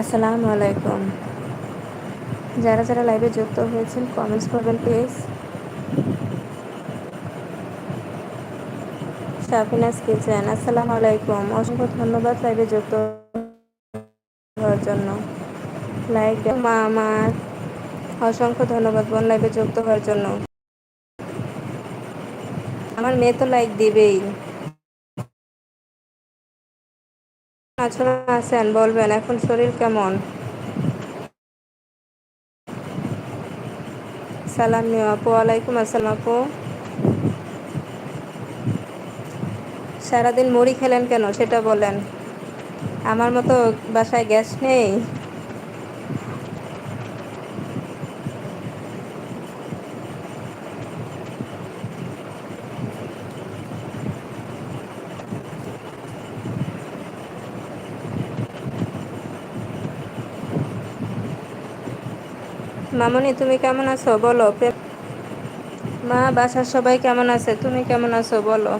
আসসালামু আলাইকুম। যারা যারা লাইভে যুক্ত হয়েছেন কমেন্টস করবেন প্লিজ শাফিনাস কিচেন আসসালামু আলাইকুম। অসংখ্য ধন্যবাদ লাইভে যুক্ত হওয়ার জন্য। লাইক মা, আমার অসংখ্য ধন্যবাদ বোন লাইভে যুক্ত হওয়ার জন্য। আমার মেয়ে তো লাইক দিবেই। আছেন আছেন, বলবেন, এখন শরীর কেমন? সালাম আপু ওয়ালাইকুম আসসালাম আপু। সারাদিন মুড়ি খেলেন কেন, সেটা বলেন। আমার মতো বাসায় গ্যাস নেই। মামনি তুমি কেমন আছো? বলো। মা বাসার সবাই কেমন আছে? তুমি কেমন আছো? বলো।